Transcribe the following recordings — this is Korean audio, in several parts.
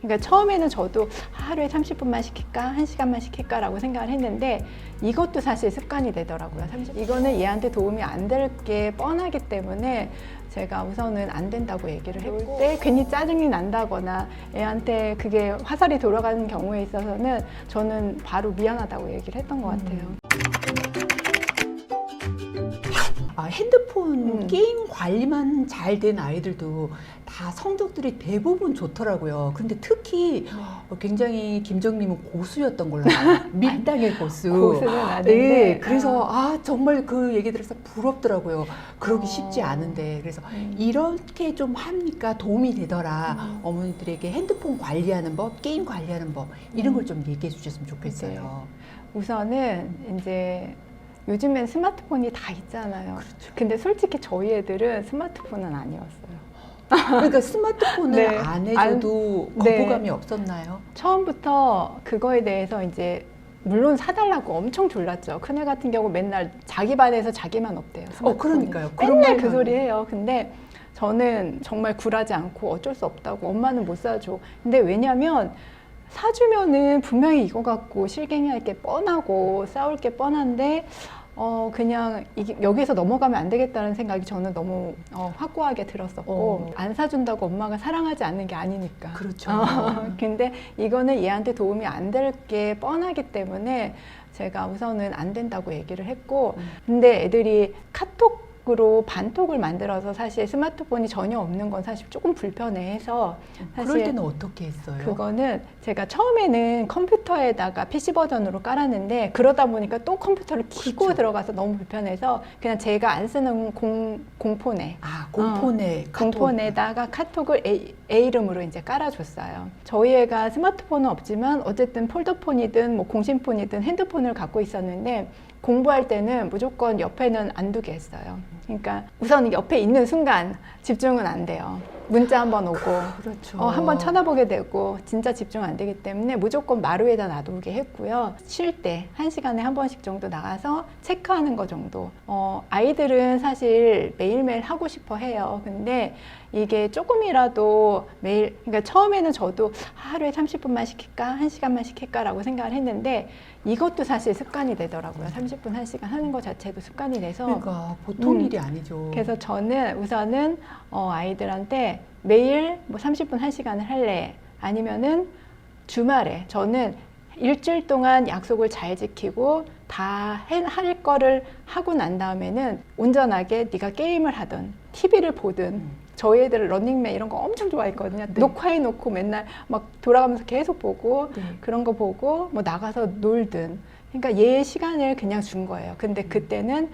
그러니까 처음에는 저도 하루에 30분만 시킬까, 1시간만 시킬까라고 생각을 했는데 이것도 사실 습관이 되더라고요. 30. 이거는 얘한테 도움이 안 될 게 뻔하기 때문에 제가 우선은 안 된다고 얘기를 했고 때 괜히 짜증이 난다거나 애한테 그게 화살이 돌아가는 경우에 있어서는 저는 바로 미안하다고 얘기를 했던 것 같아요. 아, 핸드폰 음. 게임 관리만 잘 된 아이들도 다 성적들이 대부분 좋더라고요. 근데 특히 어, 굉장히 김정님은 고수였던 걸로. 밀당의 고수. 고수는 아닌데 네, 그래서 아, 아 정말 그 얘기 들어서 부럽더라고요. 그러기 어. 쉽지 않은데 그래서 음. 이렇게 좀 하니까 도움이 되더라. 음. 어머니들에게 핸드폰 관리하는 법, 게임 관리하는 법 이런 음. 걸좀 얘기해 주셨으면 좋겠어요. 우선은 이제 요즘엔 스마트폰이 다 있잖아요. 그렇죠. 근데 솔직히 저희 애들은 스마트폰은 아니었어요. 그러니까 스마트폰을 네. 안 해줘도 안- 네. 거부감이 없었나요? 처음부터 그거에 대해서 이제 물론 사달라고 엄청 졸랐죠. 큰애 같은 경우 맨날 자기 반에서 자기만 없대요. 어, 스마트폰이. 그러니까요. 그런 맨날 그 소리 해요. 근데 저는 정말 굴하지 않고 어쩔 수 없다고 엄마는 못 사줘. 근데 왜냐면 사주면은 분명히 이거 갖고 실갱이할 게 뻔하고 싸울 게 뻔한데 어 그냥 이게 여기서 넘어가면 안 되겠다는 생각이 저는 너무 어, 확고하게 들었었고 어. 안 사준다고 엄마가 사랑하지 않는 게 아니니까. 그렇죠. 어, 근데 이거는 얘한테 도움이 안 될 게 뻔하기 때문에 제가 우선은 안 된다고 얘기를 했고 음. 근데 애들이 카톡 으로 반톡을 만들어서 사실 스마트폰이 전혀 없는 건 사실 조금 불편해해서 그럴 사실 때는 어떻게 했어요? 그거는 제가 처음에는 컴퓨터에다가 PC 버전으로 깔았는데 그러다 보니까 또 컴퓨터를 키고 그렇죠. 들어가서 너무 불편해서 그냥 제가 안 쓰는 공, 공폰에 아 공폰에 카톡. 어, 공폰에다가 카톡을 A, A 이름으로 이제 깔아줬어요. 저희 애가 스마트폰은 없지만 어쨌든 폴더폰이든 뭐 공신폰이든 핸드폰을 갖고 있었는데 공부할 때는 무조건 옆에는 안 두게 했어요. 그러니까 우선 옆에 있는 순간 집중은 안 돼요. 문자 한 번 오고 그렇죠. 어, 한번 쳐다보게 되고 진짜 집중 안 되기 때문에 무조건 마루에다 놔두게 했고요. 쉴 때 한 시간에 한 번씩 정도 나가서 체크하는 거 정도. 어, 아이들은 사실 매일매일 하고 싶어 해요. 근데 이게 조금이라도 매일, 그러니까 처음에는 저도 하루에 30분만 시킬까, 1시간만 시킬까라고 생각을 했는데 이것도 사실 습관이 되더라고요. 30분, 1시간 하는 것 자체도 습관이 돼서. 그러니까 보통 음. 일이 아니죠. 그래서 저는 우선은 어, 아이들한테 매일 뭐 30분, 1시간을 할래. 아니면은 주말에 저는 일주일 동안 약속을 잘 지키고 다 할 거를 하고 난 다음에는 온전하게 네가 게임을 하든 TV를 보든 음. 저희 애들 런닝맨 이런 거 엄청 좋아했거든요. 네. 녹화해 놓고 맨날 막 돌아가면서 계속 보고 네. 그런 거 보고 뭐 나가서 놀든 그러니까 얘 시간을 그냥 준 거예요. 음. 근데 그때는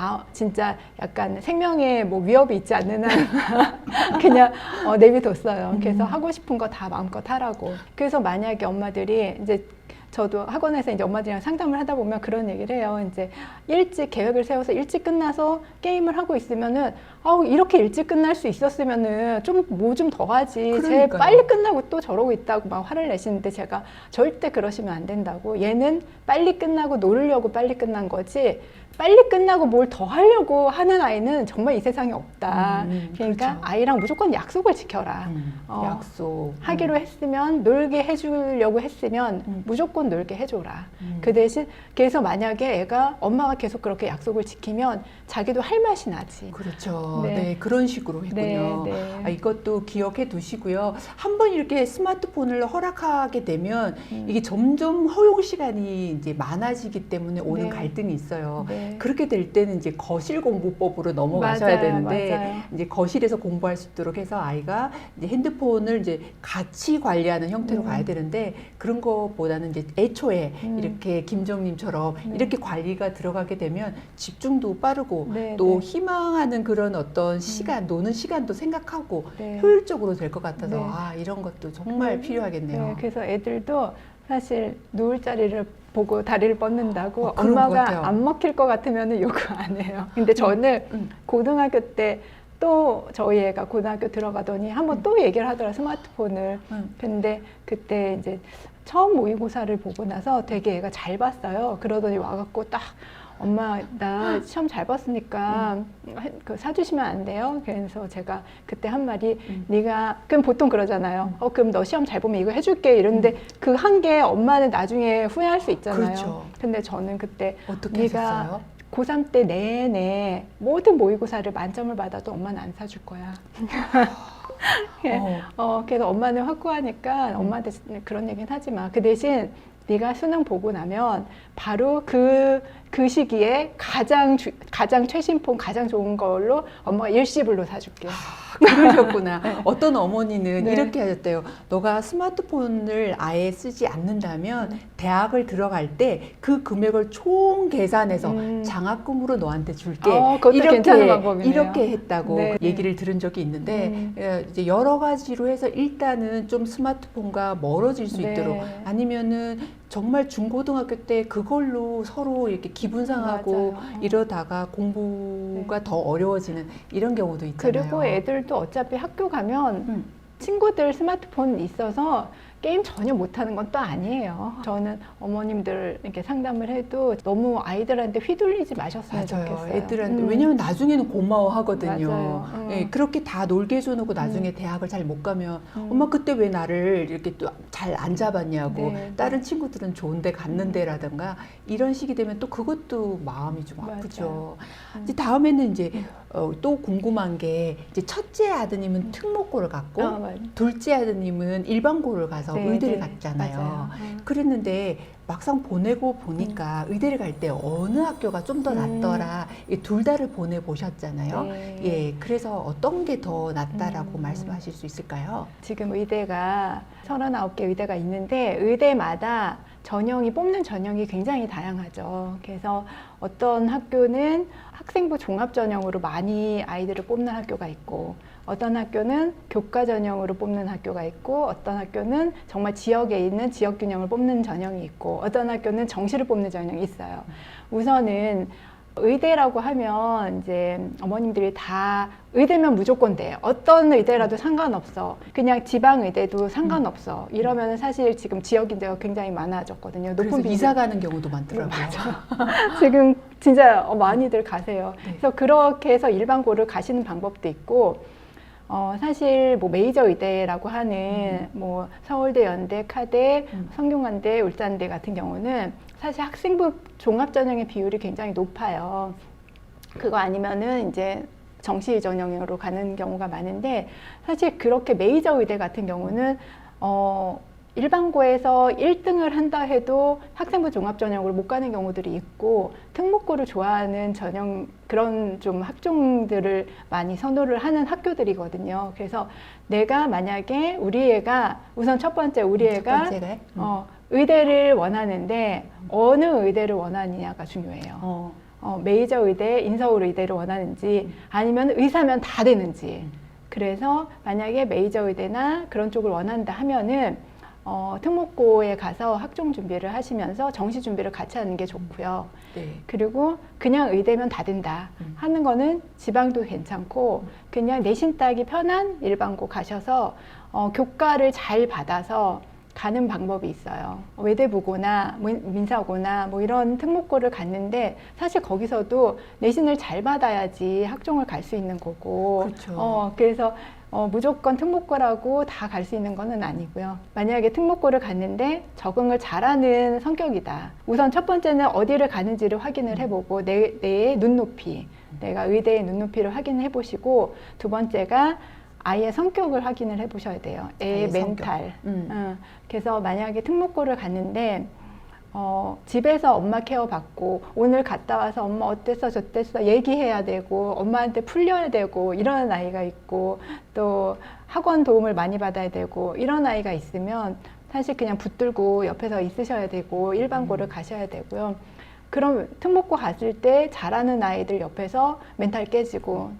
아 진짜 약간 생명에 뭐 위협이 있지 않는 한 그냥 어, 내비뒀어요. 그래서 음. 하고 싶은 거 다 마음껏 하라고. 그래서 만약에 엄마들이 이제 저도 학원에서 이제 엄마들이랑 상담을 하다 보면 그런 얘기를 해요. 이제 일찍 계획을 세워서 일찍 끝나서 게임을 하고 있으면은 아우 이렇게 일찍 끝날 수 있었으면은 좀 뭐 좀 더 하지. 쟤 그러니까요. 빨리 끝나고 또 저러고 있다고 막 화를 내시는데 제가 절대 그러시면 안 된다고. 얘는 빨리 끝나고 놀려고 빨리 끝난 거지. 빨리 끝나고 뭘 더 하려고 하는 아이는 정말 이 세상에 없다. 음, 그러니까 그렇죠. 아이랑 무조건 약속을 지켜라. 음, 어, 약속 하기로 했으면 놀게 해주려고 했으면 음. 무조건 놀게 해줘라. 음. 그 대신 그래서 만약에 애가 엄마가 계속 그렇게 약속을 지키면 자기도 할 맛이 나지. 그렇죠. 네. 네. 그런 식으로 했군요. 네, 네. 아, 이것도 기억해 두시고요. 한번 이렇게 스마트폰을 허락하게 되면 음. 이게 점점 허용 시간이 이제 많아지기 때문에 오는 네. 갈등이 있어요. 네. 그렇게 될 때는 이제 거실 공부법으로 넘어가셔야 맞아요, 되는데 맞아요. 이제 거실에서 공부할 수 있도록 해서 아이가 이제 핸드폰을 이제 같이 관리하는 형태로 음. 가야 되는데 그런 것보다는 이제 애초에 음. 이렇게 김정님처럼 네. 이렇게 관리가 들어가게 되면 집중도 빠르고 네, 또 네. 희망하는 그런 어떤 시간 노는 시간도 생각하고 네. 효율적으로 될 것 같아서 네. 아 이런 것도 정말 네, 필요하겠네요. 네, 그래서 애들도 사실 누울 자리를 보고 다리를 뻗는다고 어. 엄마가 안 먹힐 것 같으면 요구 안 해요. 근데 저는 음. 고등학교 때 또 저희 애가 고등학교 들어가더니 한번 또 얘기를 하더라 스마트폰을. 음. 근데 그때 이제 처음 모의고사를 보고 나서 되게 애가 잘 봤어요. 그러더니 와갖고 딱 엄마 나 시험 잘 봤으니까 그 사주시면 안 돼요? 그래서 제가 그때 한 말이 음. 네가 그럼 보통 그러잖아요. 어 그럼 너 시험 잘 보면 이거 해줄게 이러는데 그 한 게 엄마는 나중에 후회할 수 있잖아요. 그렇죠. 근데 저는 그때 어떻게 네가- 하셨어요? 고3 때 내내 모든 모의고사를 만점을 받아도 엄마는 안 사줄 거야. 예. 어. 어, 그래서 엄마는 확고하니까 엄마한테 그런 얘기는 하지 마. 그 대신 네가 수능 보고 나면 바로 그, 그 시기에 가장, 주- 가장 최신폰, 가장 좋은 걸로 엄마가 일시불로 사줄게. 그러셨구나. 어떤 어머니는 네. 이렇게 하셨대요. 너가 스마트폰을 아예 쓰지 않는다면 대학을 들어갈 때 그 금액을 총 계산해서 음. 장학금으로 너한테 줄게. 어, 방법이네요. 이렇게 했다고 네. 얘기를 들은 적이 있는데 음. 예, 이제 여러 가지로 해서 일단은 좀 스마트폰과 멀어질 수 네. 있도록 아니면은 정말 중고등학교 때 그걸로 서로 이렇게 기분 상하고 맞아요. 어. 이러다가 공부가 더 어려워지는 이런 경우도 있잖아요. 그리고 애들도 어차피 학교 가면 음. 친구들 스마트폰 있어서 게임 전혀 못하는 건 또 아니에요. 저는 어머님들 이렇게 상담을 해도 너무 아이들한테 휘둘리지 마셨으면 맞아요. 좋겠어요. 애들한테 음. 왜냐면 나중에는 고마워하거든요. 맞아요. 음. 예, 그렇게 다 놀게 해줘놓고 나중에 대학을 잘 못 가면 음. 엄마 그때 왜 나를 이렇게 또 잘 안 잡았냐고 네. 다른 친구들은 좋은데 갔는데라든가 이런 식이 되면 또 그것도 마음이 좀. 아프죠. 음. 이제 다음에는 이제 어, 또 궁금한 게 이제 첫째 아드님은 특목고를 갔고 아. 둘째 아드님은 일반고를 가서 네, 의대를 네. 갔잖아요. 맞아요. 음. 그랬는데 막상 보내고 보니까 의대를 갈 때 어느 학교가 좀더 음. 낫더라. 둘 다를 보내 보셨잖아요. 네. 예, 그래서 어떤 게 더 낫다라고 음. 말씀하실 수 있을까요? 지금 의대가 39개 의대가 있는데 의대마다 전형이 뽑는 전형이 굉장히 다양하죠. 그래서 어떤 학교는 학생부 종합 전형으로 많이 아이들을 뽑는 학교가 있고 어떤 학교는 교과 전형으로 뽑는 학교가 있고 어떤 학교는 정말 지역에 있는 지역 균형을 뽑는 전형이 있고 어떤 학교는 정시를 뽑는 전형이 있어요. 우선은 의대라고 하면 이제 어머님들이 다 의대면 무조건 돼. 어떤 의대라도 상관없어. 그냥 지방 의대도 상관없어. 이러면 사실 지금 지역 인재가 굉장히 많아졌거든요. 그래서 높은 비중. 이사 가는 경우도 많더라고요. 지금 진짜 어, 많이들 가세요. 네. 그래서 그렇게 해서 일반고를 가시는 방법도 있고, 어, 사실 뭐 메이저 의대라고 하는 뭐 서울대, 연대, 카대, 음. 성균관대, 울산대 같은 경우는 사실 학생부 종합 전형의 비율이 굉장히 높아요. 그거 아니면은 이제 정시 전형으로 가는 경우가 많은데 사실 그렇게 메이저 의대 같은 경우는 어 일반고에서 1등을 한다 해도 학생부 종합 전형으로 못 가는 경우들이 있고 특목고를 좋아하는 전형 그런 좀 학종들을 많이 선호를 하는 학교들이거든요. 그래서 내가 만약에 우리 애가 우선 첫 번째 우리 첫 애가 음. 어, 의대를 원하는데 어느 의대를 원하느냐가 중요해요. 어. 어, 메이저 의대, 인서울 의대를 원하는지 아니면 의사면 다 되는지. 음. 그래서 만약에 메이저 의대나 그런 쪽을 원한다 하면은 어, 특목고에 가서 학종 준비를 하시면서 정시 준비를 같이 하는 게 좋고요. 네. 그리고 그냥 의대면 다 된다 음. 하는 거는 지방도 괜찮고 그냥 내신 따기 편한 일반고 가셔서 어, 교과를 잘 받아서 가는 방법이 있어요. 외대부고나 민- 민사고나 뭐 이런 특목고를 갔는데 사실 거기서도 내신을 잘 받아야지 학종을 갈 수 있는 거고. 그렇죠. 어, 그래서 어, 무조건 특목고라고 다 갈 수 있는 거는 아니고요. 만약에 특목고를 갔는데 적응을 잘하는 성격이다. 우선 첫 번째는 어디를 가는지를 확인을 해보고 내, 내 눈높이, 내가 의대의 눈높이를 확인해 보시고 두 번째가 아이의 성격을 확인을 해 보셔야 돼요. 애의. 멘탈. 음. 어, 그래서 만약에 특목고를 갔는데 어, 집에서 엄마 케어 받고 오늘 갔다 와서 엄마 어땠어 저땠어 얘기해야 되고 엄마한테 풀려야 되고 이런 아이가 있고 또 학원 도움을 많이 받아야 되고 이런 아이가 있으면 사실 그냥 붙들고 옆에서 있으셔야 되고 일반고를 음. 가셔야 되고요. 그럼 특목고 갔을 때 잘하는 아이들 옆에서 멘탈 깨지고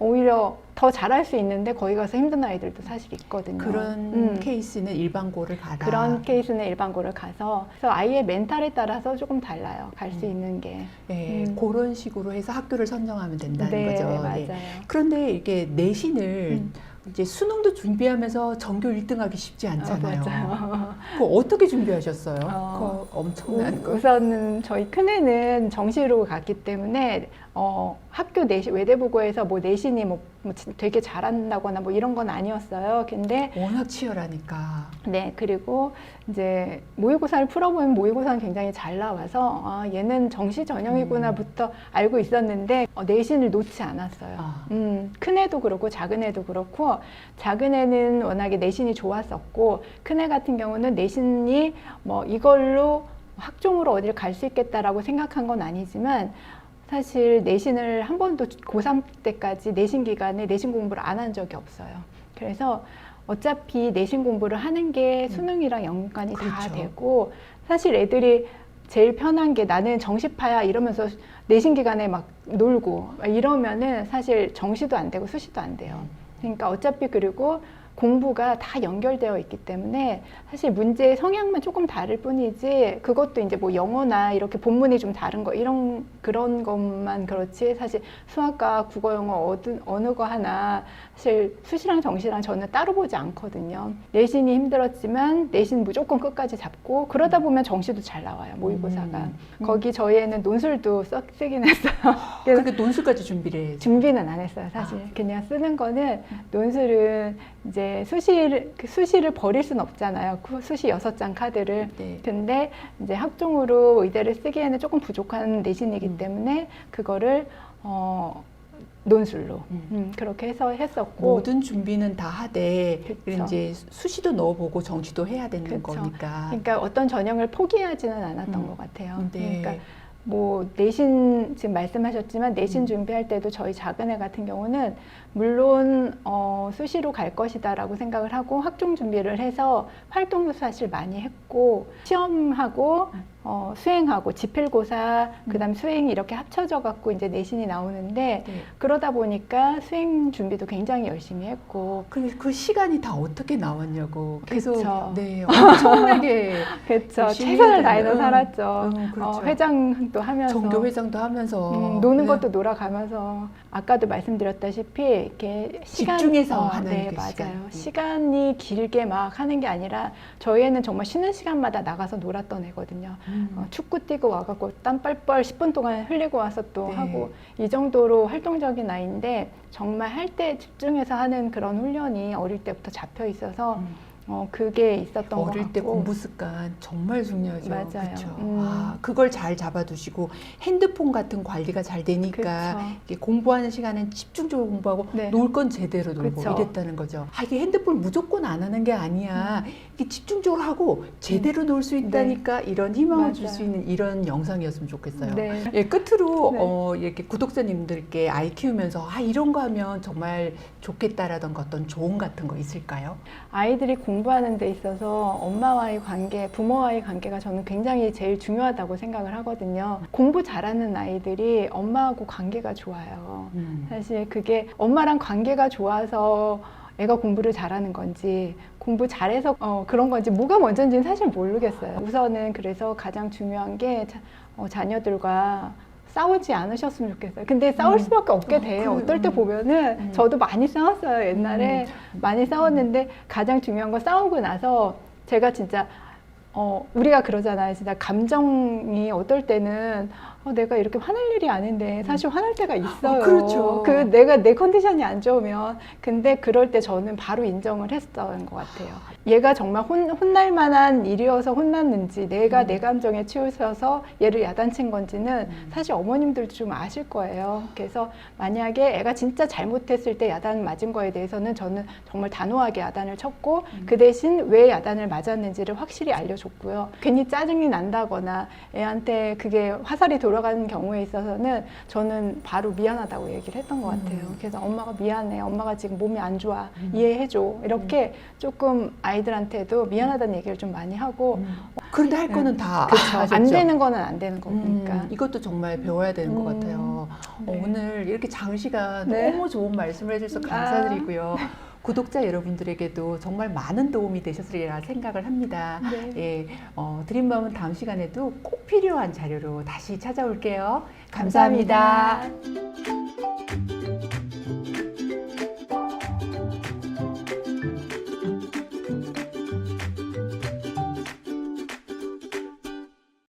오히려 더 잘할 수 있는데 거기 가서 힘든 아이들도 사실 있거든요. 그런 음. 케이스는 일반고를 가라. 그런 케이스는 일반고를 가서 그래서 아이의 멘탈에 따라서 조금 달라요. 갈수 음. 있는 게. 예, 음. 그런 식으로 해서 학교를 선정하면 된다는 네, 거죠. 맞아요. 예. 그런데 이게 내신을 음. 이제 수능도 준비하면서 전교 1등하기 쉽지 않잖아요. 어, 맞아요. 그 어떻게 준비하셨어요? 어, 그 엄청난 거. 우선은 저희 큰애는 정시로 갔기 때문에 어, 학교 내신 외대부고에서 뭐 내신이 뭐, 뭐 진- 되게 잘한다거나 뭐 이런 건 아니었어요. 근데 워낙 치열하니까. 네 그리고 이제 모의고사를 풀어보면 모의고사는 굉장히 잘 나와서 아, 얘는 정시 전형이구나부터 알고 있었는데 어, 내신을 놓지 않았어요. 아. 음, 큰 애도 그렇고 작은 애도 그렇고 작은 애는 워낙에 내신이 좋았었고 큰 애 같은 경우는 내신이 뭐 이걸로 학종으로 어디를 갈 수 있겠다라고 생각한 건 아니지만 사실 내신을 한 번도 고3 때까지 내신 기간에 내신 공부를 안 한 적이 없어요. 그래서 어차피 내신 공부를 하는 게 수능이랑 연관이 다 그렇죠. 되고 사실 애들이 제일 편한 게 나는 정시파야 이러면서 내신 기간에 막 놀고 막 이러면은 사실 정시도 안 되고 수시도 안 돼요. 그러니까 어차피 그리고 공부가 다 연결되어 있기 때문에 사실 문제의 성향만 조금 다를 뿐이지 그것도 이제 뭐 영어나 이렇게 본문이 좀 다른 거 이런 그런 것만 그렇지 사실 수학과 국어 영어 어느, 어느 거 하나 사실 수시랑 정시랑 저는 따로 보지 않거든요. 내신이 힘들었지만 내신 무조건 끝까지 잡고 그러다 보면 정시도 잘 나와요 모의고사가. 음. 거기 저희 애는 논술도 써, 쓰긴 했어요. 그렇게 논술까지 준비를. 준비는 안 했어요, 사실. 그냥 쓰는 거는 논술은 이제 수시를 그 수시를 버릴 순 없잖아요. 그 수시 여섯 장 카드를. 네. 근데 이제 학종으로 의대를 쓰기에는 조금 부족한 내신이기 음. 때문에 그거를 어 논술로 음. 음, 그렇게 해서 했었고 모든 준비는 다 하되 그쵸. 이제 수시도 넣어보고 정시도 해야 되는 그쵸. 거니까. 그러니까 어떤 전형을 포기하지는 않았던 음. 것 같아요. 네. 그러니까 뭐 내신 지금 말씀하셨지만 내신 음. 준비할 때도 저희 작은 애 같은 경우는 물론 어, 수시로 갈 것이다라고 생각을 하고 학종 준비를 해서 활동도 사실 많이 했고 시험하고 음. 어, 수행하고 지필고사 그다음 수행이 이렇게 합쳐져 갖고 이제 내신이 나오는데 네. 그러다 보니까 수행 준비도 굉장히 열심히 했고 그, 그 시간이 다 어떻게 나왔냐고 계속 그쵸. 네 엄청나게 그렇죠 열심히 최선을 해야 다해서 되는- 살았죠. 음, 그렇죠. 어, 회장도 하면서 전교 회장도 하면서 음, 노는 네. 것도 놀아가면서 아까도 말씀드렸다시피 이렇게 시간 집중해서 어, 하는 네 그 맞아요 시간. 음. 시간이 길게 막 하는 게 아니라 저희는 정말 쉬는 시간마다 나가서 놀았던 애거든요 음. 어, 축구 뛰고 와갖고 땀 뻘뻘 10분 동안 흘리고 와서 또 네. 하고 이 정도로 활동적인 아이인데 정말 할 때 집중해서 하는 그런 훈련이 어릴 때부터 잡혀 있어서 음. 어, 그게 있었던 것 어릴 같고 때 공부 습관 정말 중요하죠. 맞아요. 그쵸? 음. 아, 그걸 잘 잡아두시고 핸드폰 같은 관리가 잘 되니까 그쵸. 이게 공부하는 시간은 집중적으로 공부하고 네. 놀 건 제대로 놀고 그쵸. 이랬다는 거죠. 아, 이게 핸드폰 무조건 안 하는 게 아니야. 음. 이게 집중적으로 하고 제대로 놀수 있다니까 이런 희망을 줄 네. 수 있는 이런 영상이었으면 좋겠어요. 네. 예, 끝으로 네. 어, 이렇게 구독자님들께 아이 키우면서 아 이런 거 하면 정말 좋겠다라던가 어떤 조언 같은 거 있을까요? 아이들이 공 부하는 데 있어서 엄마와의 관계, 부모와의 관계가 저는 굉장히 제일 중요하다고 생각을 하거든요. 공부 잘하는 아이들이 엄마하고 관계가 좋아요. 음. 사실 그게 엄마랑 관계가 좋아서 애가 공부를 잘하는 건지 공부 잘해서 어, 그런 건지 뭐가 먼저인지는 사실 모르겠어요. 우선은 그래서 가장 중요한 게 자, 어, 자녀들과 싸우지 않으셨으면 좋겠어요. 근데 싸울 음. 수밖에 없게 어, 돼요. 그, 어떨 때 음. 보면은 음. 저도 많이 싸웠어요. 옛날에 많이 싸웠는데 가장 중요한 건 싸우고 나서 제가 진짜 어, 우리가 그러잖아요. 진짜 감정이 어떨 때는 어, 내가 이렇게 화낼 일이 아닌데 사실 화날 때가 있어요. 어, 그렇죠. 그 내가 내 컨디션이 안 좋으면 근데 그럴 때 저는 바로 인정을 했었던 것 같아요. 얘가 정말 혼, 혼날 만한 일이어서 혼났는지 내가 음. 내 감정에 치우쳐서 얘를 야단친 건지는 음. 사실 어머님들도 좀 아실 거예요. 그래서 만약에 애가 진짜 잘못했을 때 야단 맞은 거에 대해서는 저는 정말 단호하게 야단을 쳤고 음. 그 대신 왜 야단을 맞았는지를 확실히 알려줬고요. 괜히 짜증이 난다거나 애한테 그게 화살이 돌 아가는 경우에 있어서는 저는 바로 미안하다고 얘기를 했던 것 같아요. 음. 그래서 엄마가 미안해. 엄마가 지금 몸이 안 좋아. 음. 이해해줘. 이렇게 조금 아이들한테도 미안하다는 얘기를 좀 많이 하고 음. 그런데 할 거는 다 그렇죠. 안? 되는 거는 안 되는 거니까. 음, 이것도 정말 배워야 되는 것 음, 같아요. 어, 네. 오늘 이렇게 장시간 네. 너무 좋은 말씀을 해주셔서 감사드리고요. 구독자 여러분들에게도 정말 많은 도움이 되셨으리라 생각을 합니다. 네. 예, 어, 드림맘은 다음 시간에도 꼭 필요한 자료로 다시 찾아올게요. 감사합니다. 감사합니다.